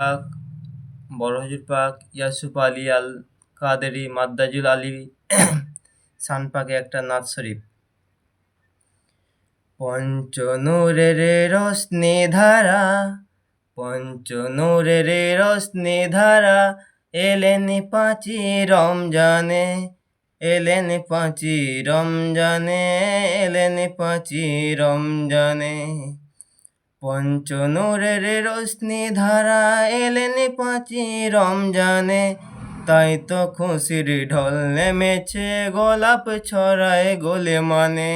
পাক বড় হজুর পাক, ইয়াসুফ আলী আল কাদেরি মাদ্দাজুল আলী সানপাকে একটা নাচ শরীফ। পঞ্চ পঞ্চনূরের রশ্নি ধারা পঞ্চ পঞ্চনূরের রশ্নি ধারা, এলেন পাঁচি রমজানে, এলেন পাঁচি রমজানে, এলেন পাঁচি রমজানে। পঞ্চনূরের রশ্নি ধারা এলেন পাঁচি রমজানে। তাই তো খুশির ঢল নেমেছে, গোলাপ ছড়ায় গোলে মানে।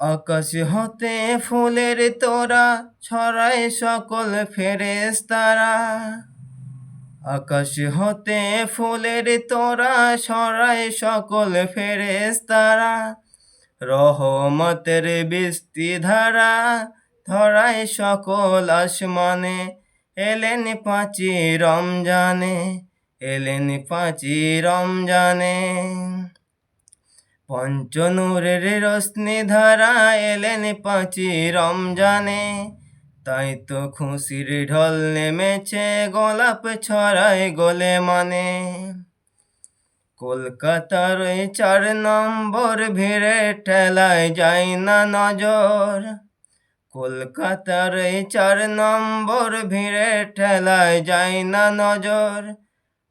আকাশ হতে ফুলের তোরা ছড়ায় সকল ফেরেস তারা আকাশ হতে ফুলের তোরা ছড়ায় সকল ফেরেস্তারা রহমতের বৃষ্টি ধারা ধরায় সকল আসমানে। এলেন পাঁচি রমজানে, এলেন পাঁচি রমজানে। পঞ্চনূরের রশ্মি ধারা, এলেন পাঁচি রমজানে। তাই তো খুশির ঢল নেমেছে, গোলাপ ছড়ায় গোলে মানে। কলকাতার ওই চার নম্বর ভিড়ে ঠেলায় যায় না নজর। কলকাতার এই চার নম্বর ভিড়ে ঠেলায় যায় না নজর।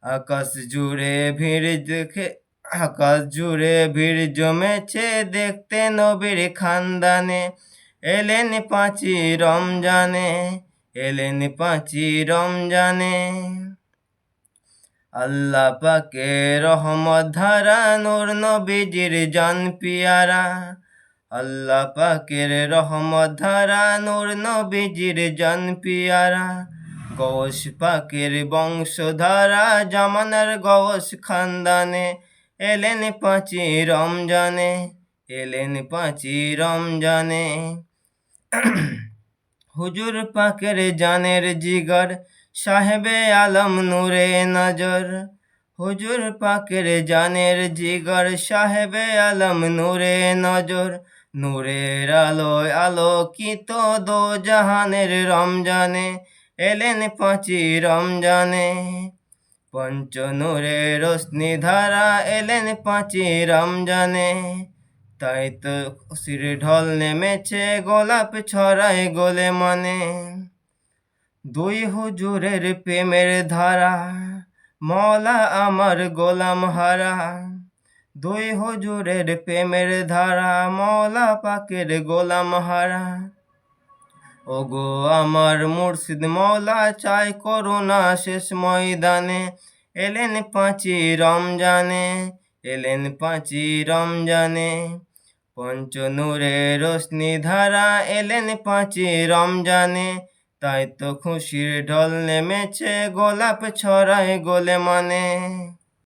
আকাশ জুড়ে ভিড় দেখে, আকাশ জুড়ে ভিড় জমেছে দেখতে নবীর খানদানে। এলেন পাঁচি রমজানে, এলেন পাঁচি রমজানে। আল্লাহ পাকে রহমত ধারা নূর নবীজির জান পিয়ারা। আল্লাহ পাকের রহমত ধারা নূর নবীজির জান পিয়ারা। গৌস পাকের বংশধারা জামানার গৌস খানদানে, এলেন পাঁচি রমজানে, এলেন পাঁচি রমজানে। হুজুর পাকের জানের জিগর সাহেবে আলম নূরে নজর। হুজুর পাকের জানের জিগর, সাহেবে আলম নূরে নজর। নূরের আলোয় আলোকিত দো জাহানের রমজানে, এলেন পাঁচি রমজানে। পঞ্চনূরে রশ্নি ধারা, এলেন পাঁচি রমজানে। তাই তো খুশির ঢল নেমেছে, গোলাপ ছড়ায় গোলে মানে। দুই হুজুরের প্রেমের ধারা মলা আমার গোলাম হারা। দুই হুজুরের প্রেমের ধারা মলা পাকের গোলাম হারা। ওগো আমার মুর্শিদ মৌলা চাই করুণা শেষ ময়দানে। এলেন পাঁচি রমজানে, এলেন পাঁচি রমজানে। পঞ্চনূরে রশ্মি ধারা, এলেন পাঁচি রমজানে। তাই তো খুশির ঢল নেমেছে গোলাপ ছড়ায় গোলে মানে।